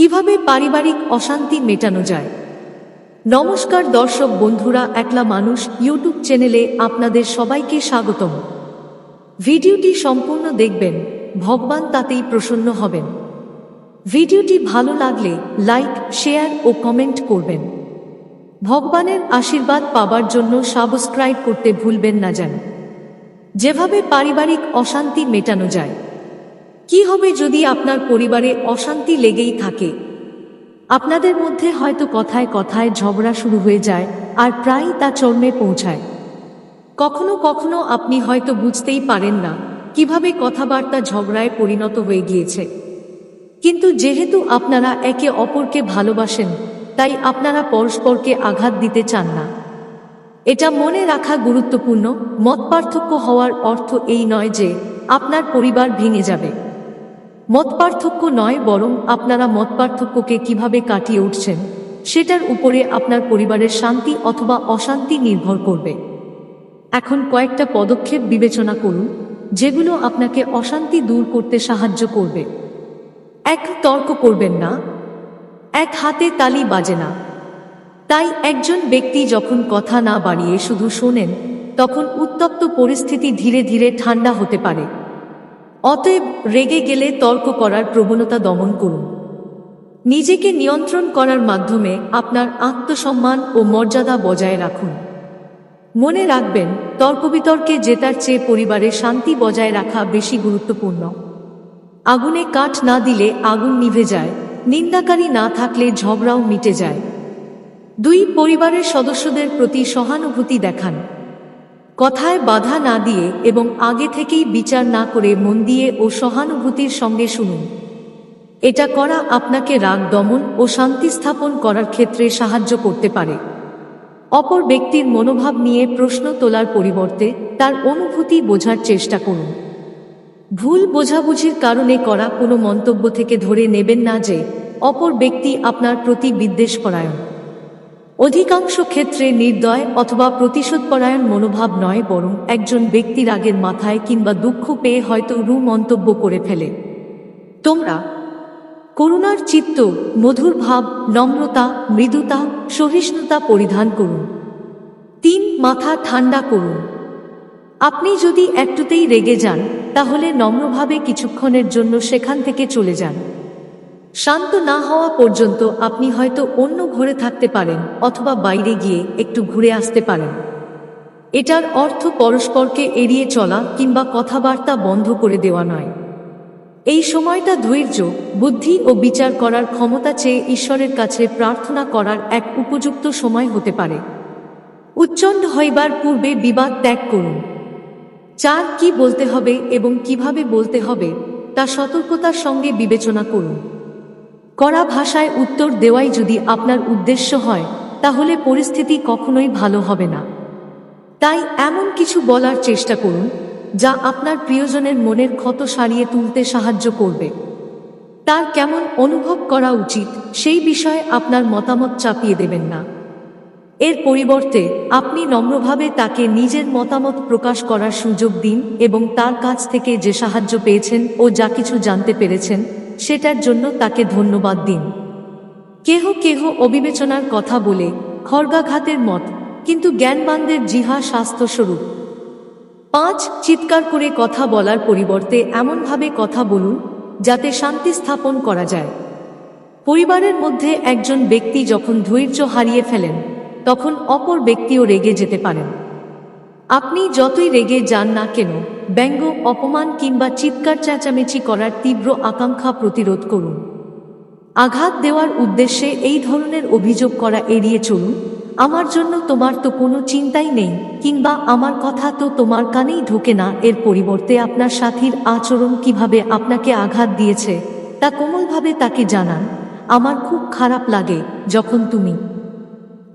কীভাবে পারিবারিক অশান্তি মেটানো যায়? নমস্কার দর্শক বন্ধুরা, একলা মানুষ ইউটিউব চ্যানেলে আপনাদের সবাইকে স্বাগতম। ভিডিওটি সম্পূর্ণ দেখবেন, ভগবান তাতেই প্রসন্ন হবেন। ভিডিওটি ভালো লাগলে লাইক, শেয়ার ও কমেন্ট করবেন। ভগবানের আশীর্বাদ পাবার জন্য সাবস্ক্রাইব করতে ভুলবেন না যেন। যেভাবে পারিবারিক অশান্তি মেটানো যায় কি হবে যদি আপনার পরিবারে অশান্তি লেগেই থাকে? আপনাদের মধ্যে হয়তো কথায় কথায় ঝগড়া শুরু হয়ে যায়, আর প্রায়ই তা চর্মে পৌঁছায়। কখনো কখনো আপনি হয়তো বুঝতেই পারেন না, কীভাবে কথাবার্তা ঝগড়ায় পরিণত হয়ে গিয়েছে। কিন্তু যেহেতু আপনারা একে অপরকে ভালোবাসেন, তাই আপনারা পরস্পরকে আঘাত দিতে চান না। এটা মনে রাখা গুরুত্বপূর্ণ, মত পার্থক্য হওয়ার অর্থ এই নয় যে আপনার পরিবার ভেঙে যাবে। মত পার্থক্য নয় বরং আপনারা মত পার্থক্যকে কীভাবে কাটিয়ে উঠছেন, সেটার উপরে আপনার পরিবারের শান্তি অথবা অশান্তি নির্ভর করবে। এখন কয়েকটা পদক্ষেপ বিবেচনা করুন, যেগুলো আপনাকে অশান্তি দূর করতে সাহায্য করবে। এক, তর্ক করবেন না। এক, হাতে তালি বাজে না। তাই একজন ব্যক্তি যখন কথা না বাড়িয়ে শুধু শোনেন, তখন উত্তপ্ত পরিস্থিতি ধীরে ধীরে ঠান্ডা হতে পারে। অতএব রেগে গেলে তর্ক করার প্রবণতা দমন করুন। নিজেকে নিয়ন্ত্রণ করার মাধ্যমে আপনার আত্মসম্মান ও মর্যাদা বজায় রাখুন। মনে রাখবেন তর্ক বিতর্কে জেতার চেয়ে পরিবারের শান্তি বজায় রাখা বেশি গুরুত্বপূর্ণ। আগুনে কাঠ না দিলে আগুন নিভে যায়, নিন্দাকারী না থাকলে ঝগড়াও মিটে যায়। দুই পরিবারের সদস্যদের প্রতি সহানুভূতি দেখান। কথায় বাধা না দিয়ে এবং আগে থেকেই বিচার না করে মন দিয়ে ও সহানুভূতির সঙ্গে শুনুন। এটা করা আপনাকে রাগ, দমন ও শান্তি স্থাপন করার ক্ষেত্রে সাহায্য করতে পারে। অপর ব্যক্তির মনোভাব নিয়ে প্রশ্ন তোলার পরিবর্তে তার অনুভূতি বোঝার চেষ্টা করুন। ভুল বোঝাবুঝির কারণে করা কোনো মন্তব্য থেকে ধরে নেবেন না যে, অপর ব্যক্তি আপনার প্রতি বিদ্বেষ পরায়ণ অধিকাংশ ক্ষেত্রে নির্দয় অথবা প্রতিশোধপরায়ণ মনোভাব নয়, বরং একজন ব্যক্তির আগের মাথায় কিংবা দুঃখ পেয়ে হয়তো রু মন্তব্য করে ফেলে। তোমরা করুণার চিত্ত, মধুর ভাব, নম্রতা, মৃদুতা, সহিষ্ণুতা পরিধান করুন। তিন, মাথা ঠান্ডা করুন। আপনি যদি একটুতেই রেগে যান, তাহলে নম্রভাবে কিছুক্ষণের জন্য সেখান থেকে চলে যান। শান্ত না হওয়া পর্যন্ত আপনি হয়তো অন্য ঘরে থাকতে পারেন অথবা বাইরে গিয়ে একটু ঘুরে আসতে পারেন। এটার অর্থ পরস্পরকে এড়িয়ে চলা কিংবা কথাবার্তা বন্ধ করে দেওয়া নয়। এই সময়টা ধৈর্য, বুদ্ধি ও বিচার করার ক্ষমতা চেয়ে ঈশ্বরের কাছে প্রার্থনা করার এক উপযুক্ত সময় হতে পারে। উচ্চণ্ড হইবার পূর্বে বিবাদ ত্যাগ করুন। চার কি বলতে হবে এবং কীভাবে বলতে হবে তা সতর্কতার সঙ্গে বিবেচনা করুন। কড়া ভাষায় উত্তর দেওয়াই যদি আপনার উদ্দেশ্য হয়, তাহলে পরিস্থিতি কখনোই ভালো হবে না। তাই এমন কিছু বলার চেষ্টা করুন, যা আপনার প্রিয়জনের মনের ক্ষত সারিয়ে তুলতে সাহায্য করবে। তার কেমন অনুভব করা উচিত, সেই বিষয়ে আপনার মতামত চাপিয়ে দেবেন না। এর পরিবর্তে, আপনি নম্রভাবে তাকে নিজের মতামত প্রকাশ করার সুযোগ দিন এবং তার কাছ থেকে যে সাহায্য পেয়েছেন ও যা কিছু জানতে পেরেছেন সেটার জন্য তাকে ধন্যবাদ দিন। কেহ কেহ অবিবেচনার কথা বলে খড়গাঘাতের মত, কিন্তু জ্ঞানবানদের জিহা স্বাস্থ্যস্বরূপ। পাঁচ, চিৎকার করে কথা বলার পরিবর্তে এমনভাবে কথা বলুন, যাতে শান্তি স্থাপন করা যায়। পরিবারের মধ্যে একজন ব্যক্তি যখন ধৈর্য হারিয়ে ফেলেন, তখন অপর ব্যক্তিও রেগে যেতে পারেন। আপনি যতই রেগে যান না কেন, ব্যঙ্গ, অপমান কিংবা চিৎকার চেঁচামেচি করার তীব্র আকাঙ্ক্ষা প্রতিরোধ করুন। আঘাত দেওয়ার উদ্দেশ্যে এই ধরনের অভিযোগ করা এড়িয়ে চলুন। আমার জন্য তোমার তো কোনো চিন্তাই নেই, কিংবা আমার কথা তো তোমার কানেই ঢোকে না। এর পরিবর্তে আপনার সাথীর আচরণ কীভাবে আপনাকে আঘাত দিয়েছে, তা কোমলভাবে তাকে জানান। আমার খুব খারাপ লাগে যখন তুমি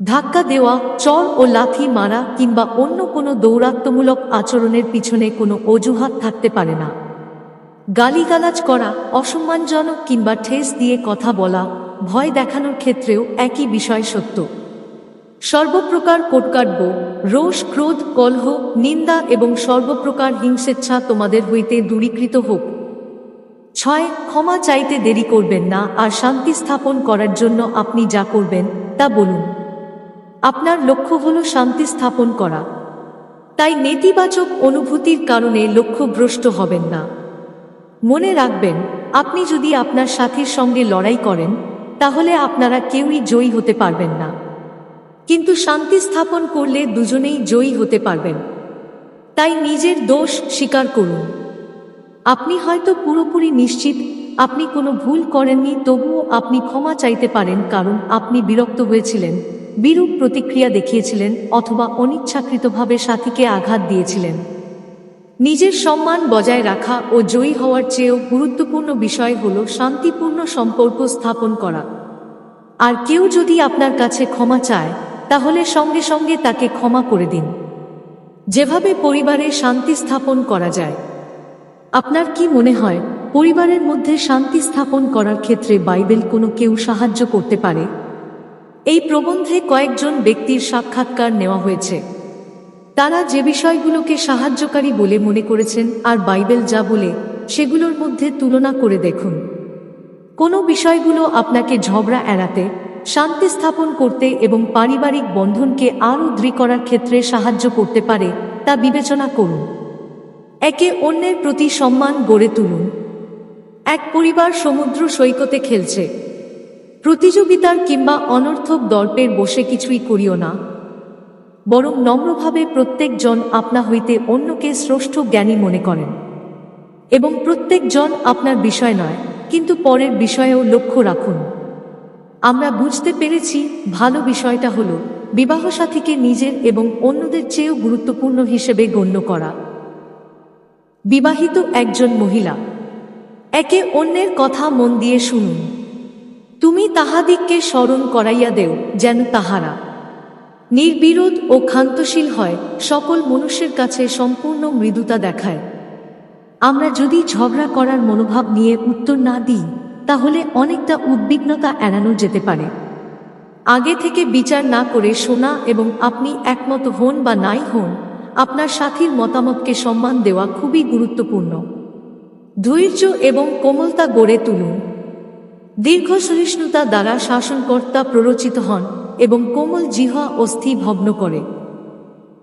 ধাক্কা দেওয়া, চর ও লাথি মারা কিংবা অন্য কোনো দৌরাত্মমূলক আচরণের পিছনে কোনো অজুহাত থাকতে পারে না। গালিগালাজ করা, অসম্মানজনক কিংবা ঠেস দিয়ে কথা বলা, ভয় দেখানোর ক্ষেত্রেও একই বিষয় সত্য। সর্বপ্রকার কোটকাট্য রোষ, ক্রোধ, কলহ, নিন্দা এবং সর্বপ্রকার হিংসেচ্ছা তোমাদের হইতে দূরীকৃত হোক। ছয়, ক্ষমা চাইতে দেরি করবেন না আর শান্তি স্থাপন করার জন্য আপনি যা করবেন তা বলুন। আপনার লক্ষ্য হল শান্তি স্থাপন করা। তাই নেতিবাচক অনুভূতির কারণে লক্ষ্যভ্রষ্ট হবেন না। মনে রাখবেন, আপনি যদি আপনার সাথীর সঙ্গে লড়াই করেন, তাহলে আপনারা কেউই জয়ী হতে পারবেন না। কিন্তু শান্তি স্থাপন করলে দুজনেই জয়ী হতে পারবেন। তাই নিজের দোষ স্বীকার করুন। আপনি হয়তো পুরোপুরি নিশ্চিত, আপনি কোনো ভুল করেননি, তবুও আপনি ক্ষমা চাইতে পারেন কারণ আপনি বিরক্ত হয়েছিলেন। বিরূপ প্রতিক্রিয়া দেখিয়েছিলেন অথবা অনিচ্ছাকৃতভাবে সাথীকে আঘাত দিয়েছিলেন। নিজের সম্মান বজায় রাখা ও জয়ী হওয়ার চেয়েও গুরুত্বপূর্ণ বিষয় হল শান্তিপূর্ণ সম্পর্ক স্থাপন করা। আর কেউ যদি আপনার কাছে ক্ষমা চায়, তাহলে সঙ্গে সঙ্গে তাকে ক্ষমা করে দিন। যেভাবে পরিবারে শান্তি স্থাপন করা যায়। আপনার কি মনে হয়, পরিবারের মধ্যে শান্তি স্থাপন করার ক্ষেত্রে বাইবেল কোনো কেউ সাহায্য করতে পারে? এই প্রবন্ধে কয়েকজন ব্যক্তির সাক্ষাৎকার নেওয়া হয়েছে। তারা যে বিষয়গুলোকে সাহায্যকারী বলে মনে করেছেন আর বাইবেল যা বলে, সেগুলোর মধ্যে তুলনা করে দেখুন। কোনো বিষয়গুলো আপনাকে ঝগড়া এড়াতে, শান্তি স্থাপন করতে এবং পারিবারিক বন্ধনকে আরও দৃঢ় করার ক্ষেত্রে সাহায্য করতে পারে, তা বিবেচনা করুন। একে অন্যের প্রতি সম্মান গড়ে তুলুন। এক পরিবার সমুদ্র সৈকতে খেলছে। প্রতিযোগিতার কিংবা অনর্থক দর্পের বসে কিছুই করিও না। বরং নম্রভাবে প্রত্যেকজন আপনা হইতে অন্যকে শ্রেষ্ঠ জ্ঞানী মনে করেন। এবং প্রত্যেকজন আপনার বিষয় নয়, কিন্তু পরের বিষয়েও লক্ষ্য রাখুন। আমরা বুঝতে পেরেছি ভালো বিষয়টা হল বিবাহ সাথীকে নিজের এবং অন্যদের চেয়েও গুরুত্বপূর্ণ হিসেবে গণ্য করা। বিবাহিত একজন মহিলা। একে অন্যের কথা মন দিয়ে শুনুন। তুমি তাহাদিগকে স্মরণ করাইয়া দেও যেন তাহারা। নির্বিরোধ ও ক্ষান্তশীল হয় সকল মনুষ্যের কাছে সম্পূর্ণ মৃদুতা দেখায়। আমরা যদি ঝগড়া করার মনোভাব নিয়ে উত্তর না দিই, তাহলে অনেকটা উদ্বিগ্নতা এড়ানো যেতে পারে। আগে থেকে বিচার না করে শোনা এবং আপনি একমত হন বা নাই হন, আপনার সাথীর মতামতকে সম্মান দেওয়া খুবই গুরুত্বপূর্ণ। ধৈর্য এবং কোমলতা গড়ে তুলুন। দীর্ঘ সহিষ্ণুতা দ্বারা শাসনকর্তা প্ররোচিত হন এবং কোমল জিহা অস্থি ভগ্ন করে।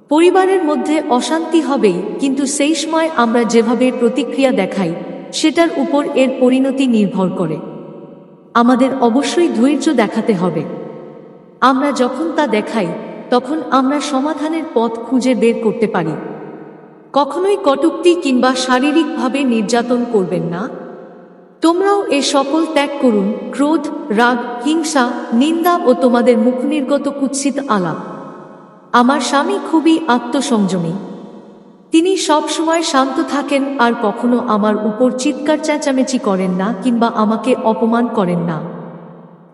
পরিবারের মধ্যে অশান্তি হবেই, কিন্তু সেই সময় আমরা যেভাবে প্রতিক্রিয়া দেখাই, সেটার উপর এর পরিণতি নির্ভর করে। আমাদের অবশ্যই ধৈর্য দেখাতে হবে। আমরা যখন তা দেখাই, তখন আমরা সমাধানের পথ খুঁজে বের করতে পারি। কখনোই কটুক্তি কিংবা শারীরিকভাবে নির্যাতন করবেন না। তোমরাও এ সকল ত্যাগ করুন, ক্রোধ, রাগ, হিংসা, নিন্দা ও তোমাদের মুখনির্গত কুৎসিত আলাপ। আমার স্বামী খুবই আত্মসংযমী। তিনি সব সময় শান্ত থাকেন আর কখনো আমার উপর চিৎকার চেঁচামেচি করেন না কিংবা আমাকে অপমান করেন না।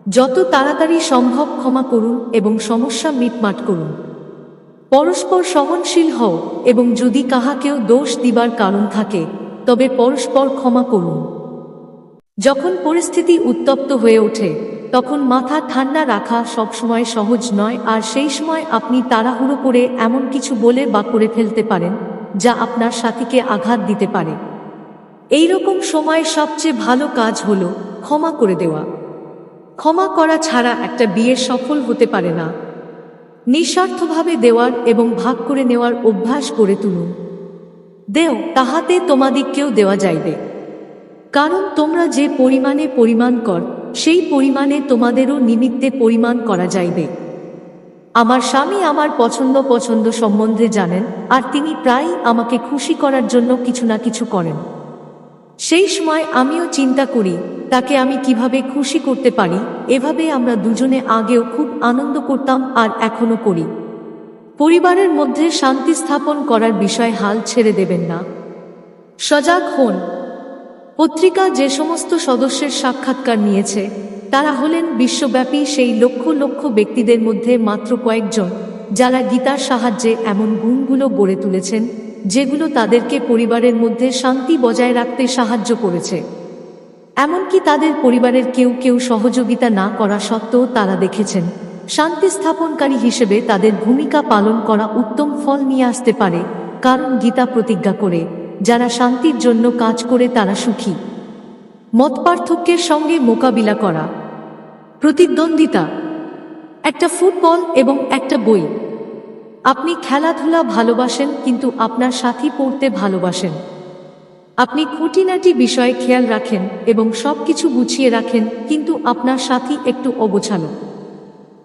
যত তাড়াতাড়ি সম্ভব ক্ষমা করুন এবং সমস্যা মিটমাট করুন। পরস্পর সহনশীল হও এবং যদি কাহাকেও দোষ দিবার কারণ থাকে, তবে পরস্পর ক্ষমা করুন। যখন পরিস্থিতি উত্তপ্ত হয়ে ওঠে, তখন মাথা ঠান্ডা রাখা সবসময় সহজ নয়, আর সেই সময় আপনি তাড়াহুড়ো করে এমন কিছু বলে বা করে ফেলতে পারেন, যা আপনার সাথীকে আঘাত দিতে পারে। এই রকম সময় সবচেয়ে ভালো কাজ হল ক্ষমা করে দেওয়া। ক্ষমা করা ছাড়া একটা বিয়ে সফল হতে পারে না। নিঃস্বার্থভাবে দেওয়ার এবং ভাগ করে নেওয়ার অভ্যাস করে তুলুন। দেও, তাহাতে তোমাদিককেও দেওয়া যাইবে। কারণ তোমরা যে পরিমাণে পরিমাণ কর, সেই পরিমাণে তোমাদেরও নিমিত্তে পরিমাণ করা যাইবে। আমার স্বামী আমার পছন্দ পছন্দ সম্বন্ধে জানেন, আর তিনি প্রায়ই আমাকে খুশি করার জন্য কিছু না কিছু করেন। সেই সময় আমিও চিন্তা করি, তাকে আমি কীভাবে খুশি করতে পারি, এভাবে আমরা দুজনে আগেও খুব আনন্দ করতাম আর এখনও করি। পরিবারের মধ্যে শান্তি স্থাপন করার বিষয় হাল ছেড়ে দেবেন না। সজাগ হন পত্রিকা যে সমস্ত সদস্যের সাক্ষাৎকার নিয়েছে, তারা হলেন বিশ্বব্যাপী সেই লক্ষ লক্ষ ব্যক্তিদের মধ্যে মাত্র কয়েকজন, যারা গীতার সাহায্যে এমন গুণগুলো গড়ে তুলেছেন, যেগুলো তাদেরকে পরিবারের মধ্যে শান্তি বজায় রাখতে সাহায্য করেছে। এমনকি তাদের পরিবারের কেউ কেউ সহযোগিতা না করা সত্ত্বেও তারা দেখেছেন, শান্তি স্থাপনকারী হিসেবে তাদের ভূমিকা পালন করা উত্তম ফল নিয়ে আসতে পারে, কারণ গীতা প্রতিজ্ঞা করে। যারা শান্তির জন্য কাজ করে তারা সুখী। মত পার্থক্যের সঙ্গে মোকাবিলা করা। প্রতিদ্বন্দ্বিতা। একটা ফুটবল এবং একটা বই। আপনি খেলাধুলা ভালোবাসেন কিন্তু আপনার সাথী পড়তে ভালোবাসেন। আপনি খুঁটিনাটি বিষয়ে খেয়াল রাখেন এবং সবকিছু গুছিয়ে রাখেন কিন্তু আপনার সাথী একটু অগোছালো।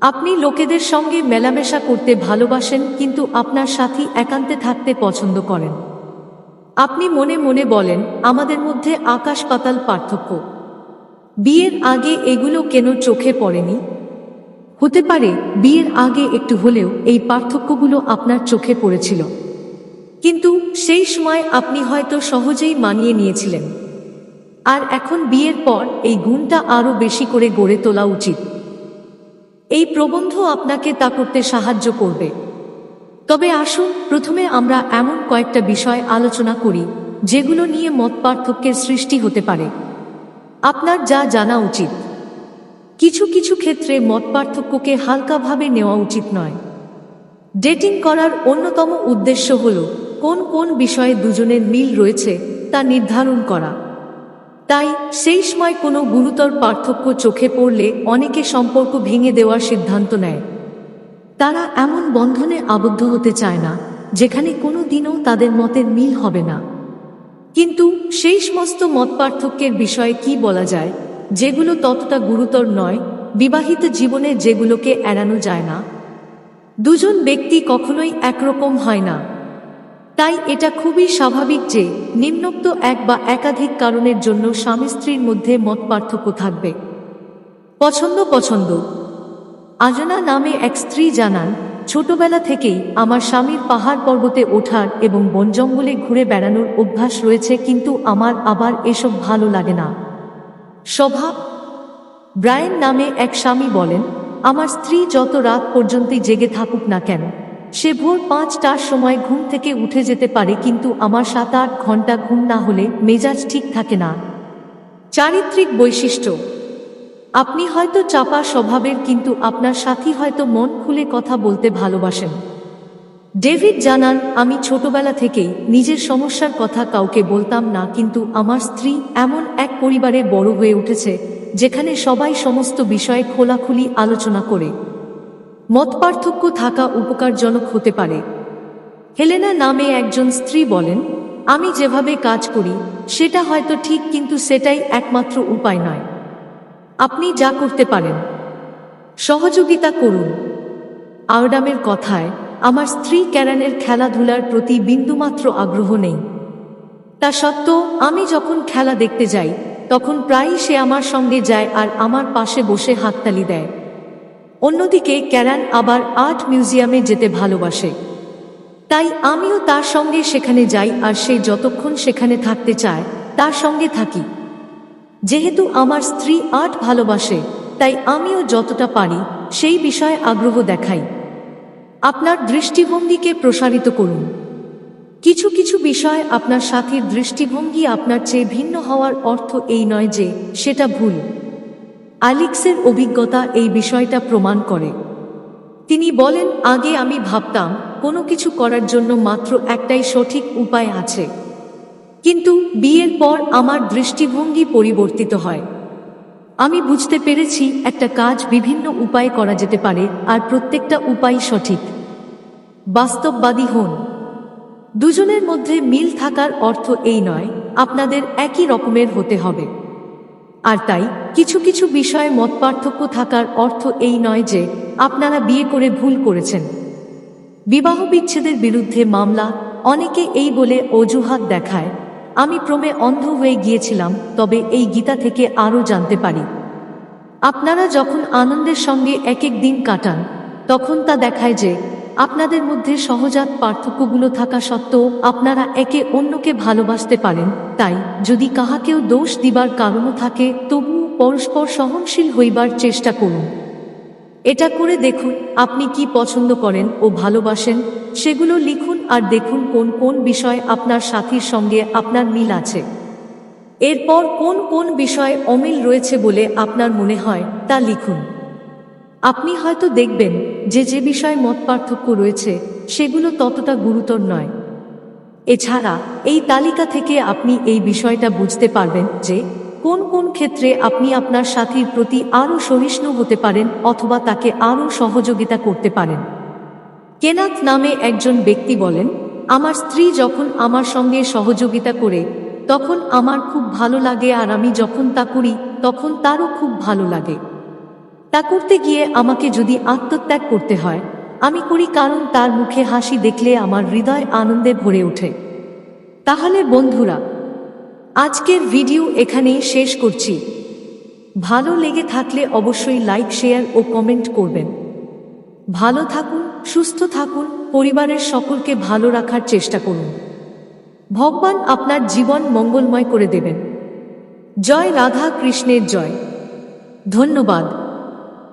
আপনি লোকেদের সঙ্গে মেলামেশা করতে ভালোবাসেন কিন্তু আপনার সাথী একান্তে থাকতে পছন্দ করেন। আপনি মনে মনে বলেন, আমাদের মধ্যে আকাশ পাতাল পার্থক্য। বিয়ের আগে এগুলো কেন চোখে পড়েনি? হতে পারে, বিয়ের আগে একটু হলেও এই পার্থক্যগুলো আপনার চোখে পড়েছিল। কিন্তু সেই সময় আপনি হয়তো সহজেই মানিয়ে নিয়েছিলেন। আর এখন বিয়ের পর এই গুণটা আরও বেশি করে গড়ে তোলা উচিত। এই প্রবন্ধ আপনাকে তা করতে সাহায্য করবে। তবে আসুন, প্রথমে আমরা এমন কয়েকটা বিষয় আলোচনা করি, যেগুলো নিয়ে মত পার্থক্যের সৃষ্টি হতে পারে। আপনার যা জানা উচিত। কিছু কিছু ক্ষেত্রে মত পার্থক্যকে হালকাভাবে নেওয়া উচিত নয়। ডেটিং করার অন্যতম উদ্দেশ্য হল, কোন কোন বিষয়ে দুজনের মিল রয়েছে তা নির্ধারণ করা। তাই, সেই সময় কোনো গুরুতর পার্থক্য চোখে পড়লে অনেকে সম্পর্ক ভেঙে দেওয়ার সিদ্ধান্ত নেয়। তারা এমন বন্ধনে আবদ্ধ হতে চায় না, যেখানে কোনো দিনও তাদের মতের মিল হবে না। কিন্তু সেই সমস্ত মত পার্থক্যের বিষয়ে কি বলা যায়, যেগুলো ততটা গুরুতর নয়, বিবাহিত জীবনে যেগুলোকে এড়ানো যায় না? দুজন ব্যক্তি কখনোই একরকম হয় না। তাই এটা খুবই স্বাভাবিক যে নিম্নোক্ত এক বা একাধিক কারণের জন্য স্বামী স্ত্রীর মধ্যে মত পার্থক্য থাকবে। পছন্দ পছন্দ আজনা নামে এক স্ত্রী জানান, ছোটবেলা থেকেই আমার স্বামীর পাহাড় পর্বতে ওঠার এবং বন জঙ্গলে ঘুরে বেড়ানোর অভ্যাস রয়েছে, কিন্তু আমার আবার এসব ভালো লাগে না। স্বভাব ব্রায়েন নামে এক স্বামী বলেন, আমার স্ত্রী যত রাত পর্যন্তই জেগে থাকুক না কেন, সে ভোর পাঁচটার সময় ঘুম থেকে উঠে যেতে পারে, কিন্তু আমার সাত আট ঘণ্টা ঘুম না হলে মেজাজ ঠিক থাকে না। চারিত্রিক বৈশিষ্ট্য আপনি হয়তো চাপা স্বভাবের, কিন্তু আপনার সাথী হয়তো মন খুলে কথা বলতে ভালোবাসেন। ডেভিড জানান, আমি ছোটবেলা থেকেই নিজের সমস্যার কথা কাউকে বলতাম না, কিন্তু আমার স্ত্রী এমন এক পরিবারে বড় হয়ে উঠেছে, যেখানে সবাই সমস্ত বিষয়ে খোলাখুলি আলোচনা করে। মত পার্থক্য থাকা উপকারজনক হতে পারে। হেলেনা নামে একজন স্ত্রী বলেন, আমি যেভাবে কাজ করি, সেটা হয়তো ঠিক, কিন্তু সেটাই একমাত্র উপায় নয়। আপনি যা করতে পারেন। সহযোগিতা করুন। আওডামের কথায়, আমার স্ত্রী ক্যারানের খেলাধুলার প্রতি বিন্দুমাত্র আগ্রহ নেই। তা সত্ত্বেও, আমি যখন খেলা দেখতে যাই, তখন প্রায়ই সে আমার সঙ্গে যায় আর আমার পাশে বসে হাততালি দেয়। অন্যদিকে, ক্যারান আবার আর্ট মিউজিয়ামে যেতে ভালোবাসে। তাই আমিও তার সঙ্গে সেখানে যাই আর সে যতক্ষণ সেখানে থাকতে চায়, তার সঙ্গে থাকি। যেহেতু আমার স্ত্রী আর্ট ভালোবাসে, তাই আমিও যতটা পারি সেই বিষয়ে আগ্রহ দেখাই। আপনার দৃষ্টিভঙ্গিকে প্রসারিত করুন। কিছু কিছু বিষয় আপনার সাথীর দৃষ্টিভঙ্গি আপনার চেয়ে ভিন্ন হওয়ার অর্থ এই নয় যে সেটা ভুল। আলিক্সের অভিজ্ঞতা এই বিষয়টা প্রমাণ করে। তিনি বলেন, আগে আমি ভাবতাম কোনো কিছু করার জন্য মাত্র একটাই সঠিক উপায় আছে। কিন্তু বিয়ের পর আমার দৃষ্টিভঙ্গি পরিবর্তিত হয়। আমি বুঝতে পেরেছি একটা কাজ বিভিন্ন উপায়ে করা যেতে পারে আর প্রত্যেকটা উপায় সঠিক। বাস্তববাদী হন। দুজনের মধ্যে মিল থাকার অর্থ এই নয়, আপনাদের একই রকমের হতে হবে। আর তাই কিছু কিছু বিষয়ে মত থাকার অর্থ এই নয় যে আপনারা বিয়ে করে ভুল করেছেন। বিবাহ বিচ্ছেদের বিরুদ্ধে মামলা, অনেকে এই বলে অজুহাত দেখায় আমি ক্রমে অন্ধ হয়ে গিয়েছিলাম, তবে এই গীতা থেকে আরও জানতে পারি। আপনারা যখন আনন্দের সঙ্গে এক এক দিন কাটান, তখন তা দেখায় যে, আপনাদের মধ্যে সহজাত পার্থক্যগুলো থাকা সত্ত্বেও আপনারা একে অন্যকে ভালোবাসতে পারেন। তাই, যদি কাহাকেও দোষ দিবার কারণও থাকে তবু পরস্পর সহনশীল হইবার চেষ্টা করুন। এটা করে দেখুন, আপনি কি পছন্দ করেন ও ভালোবাসেন? সেগুলো লিখুন আর দেখুন কোন কোন বিষয় আপনার সাথীর সঙ্গে আপনার মিল আছে। এরপর কোন কোন বিষয়ে অমিল রয়েছে বলে আপনার মনে হয়, তা লিখুন। আপনি হয়তো দেখবেন যে যে বিষয়ে মত পার্থক্য রয়েছে, সেগুলো ততটা গুরুতর নয়। এছাড়া, এই তালিকা থেকে আপনি এই বিষয়টা বুঝতে পারবেন যে কোন কোন ক্ষেত্রে আপনি আপনার সাথীর প্রতি আরও সহিষ্ণু হতে পারেন অথবা তাকে আরও সহযোগিতা করতে পারেন? কেনাত নামে একজন ব্যক্তি বলেন, আমার স্ত্রী যখন আমার সঙ্গে সহযোগিতা করে, তখন আমার খুব ভালো লাগে আর আমি যখন তা করি, তখন তারও খুব ভালো লাগে। তা করতে গিয়ে আমাকে যদি আত্মত্যাগ করতে হয়, আমি করি কারণ তার মুখে হাসি দেখলে আমার হৃদয় আনন্দে ভরে ওঠে। তাহলে বন্ধুরা আজকের ভিডিও এখানেই শেষ করছি। ভালো লেগে থাকলে অবশ্যই লাইক, শেয়ার ও কমেন্ট করবেন। ভালো থাকুন, সুস্থ থাকুন, পরিবারের সকলকে ভালো রাখার চেষ্টা করুন। ভগবান আপনার জীবন মঙ্গলময় করে দেবেন। জয় রাধা কৃষ্ণের জয়। ধন্যবাদ।